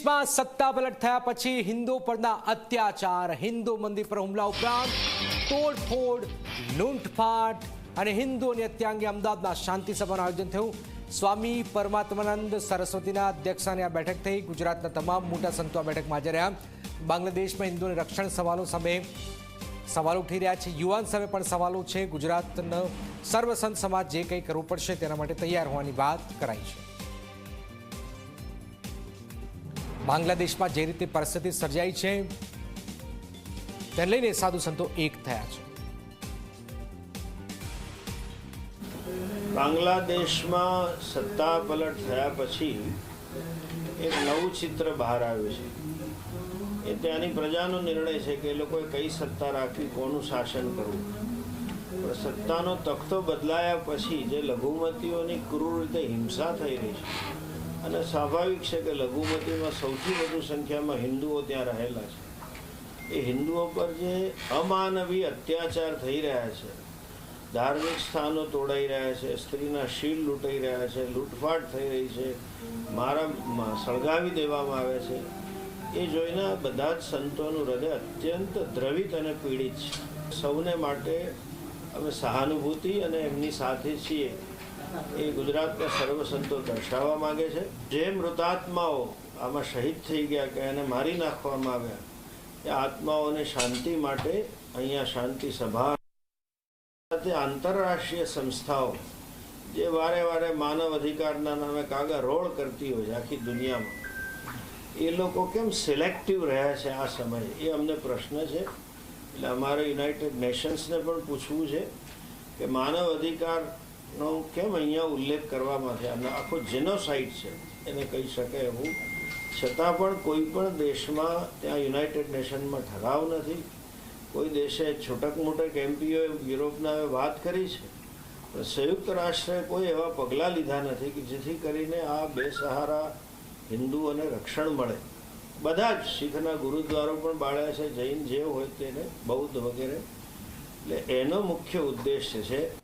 દેશમાં સત્તા પલટ થયા પછી હિન્દુ પરના અત્યાચાર, હિન્દુ મંદિર પર હુમલા ઉપરાંત તોડફોડ, લૂંટફાટ અને હિન્દુઓની હત્યા અંગે અમદાવાદમાં શાંતિ સભાનું આયોજન થયું. સ્વામી પરમાત્માનંદ સરસ્વતીના અધ્યક્ષાની આ બેઠક થઈ. ગુજરાતના તમામ મોટા સંતો આ બેઠકમાં હાજર રહ્યા. બાંગ્લાદેશમાં હિન્દુઓને રક્ષણ સવાલો સામે સવાલો ઉઠી રહ્યા છે. યુવાન સામે પણ સવાલો છે. ગુજરાતનો સર્વસંત સમાજ જે કંઈ કરવું પડશે તેના માટે તૈયાર હોવાની વાત કરાઈ છે. બાંગ્લાદેશમાં જે રીતે પરિસ્થિતિ સર્જાઈ છે, તેને લઈને સાધુ સંતો એક થયા છે. બાંગ્લાદેશમાં સત્તા પલટ થયા પછી એક નવું ચિત્ર બહાર આવ્યું છે. એ ત્યાંની પ્રજાનો નિર્ણય છે કે એ લોકોએ કઈ સત્તા રાખવી, કોનું શાસન કરવું. પણ સત્તાનો તખતો બદલાયા પછી જે લઘુમતીઓની ક્રૂર રીતે હિંસા થઈ રહી છે અને સ્વાભાવિક છે કે લઘુમતીમાં સૌથી વધુ સંખ્યામાં હિન્દુઓ ત્યાં રહેલા છે. એ હિન્દુઓ પર જે અમાનવી અત્યાચાર થઈ રહ્યા છે, ધાર્મિક સ્થાનો તોડાઈ રહ્યા છે, સ્ત્રીના શીલ લૂંટાઈ રહ્યા છે, લૂંટફાટ થઈ રહી છે, મારા સળગાવી દેવામાં આવે છે, એ જોઈને બધા જ સંતોનું હૃદય અત્યંત દ્રવિત અને પીડિત છે. સૌને માટે અમે સહાનુભૂતિ અને એમની સાથે છીએ. એ ગુજરાતના સર્વ સંતો દર્શાવવા માગે છે. જે મૃતાત્માઓ આમાં શહીદ થઈ ગયા કે એને મારી નાખવામાં આવ્યા, એ આત્માઓને શાંતિ માટે અહીંયા શાંતિ સભા સાથે આંતરરાષ્ટ્રીય સંસ્થાઓ, જે વારે વારે માનવ અધિકારના નામે કાગળ રોળ કરતી હોય છે આખી દુનિયામાં, એ લોકો કેમ સિલેક્ટિવ રહ્યા છે આ સમયે? એ અમને પ્રશ્ન છે. એટલે અમારે યુનાઇટેડ નેશન્સને પણ પૂછવું છે કે માનવ અધિકારનો કેમ અહીંયા ઉલ્લેખ કરવામાં છે? અને આખો જેનોસાઇડ છે. એને કહી શકાય એવું. છતાં પણ કોઈ પણ દેશમાં ત્યાં યુનાઇટેડ નેશનમાં ઠરાવ નથી. કોઈ દેશે છૂટક મોટક એમપીઓએ યુરોપના વાત કરી છે. સંયુક્ત રાષ્ટ્રે કોઈ એવા પગલાં લીધા નથી કે જેથી કરીને આ બેસહારા હિન્દુઓને રક્ષણ મળે. બધા જ શીખના ગુરુદ્વારો પણ બાળ્યા છે. જૈન જે હોય તેને બૌદ્ધ વગેરે. એટલે એનો મુખ્ય ઉદ્દેશ્ય છે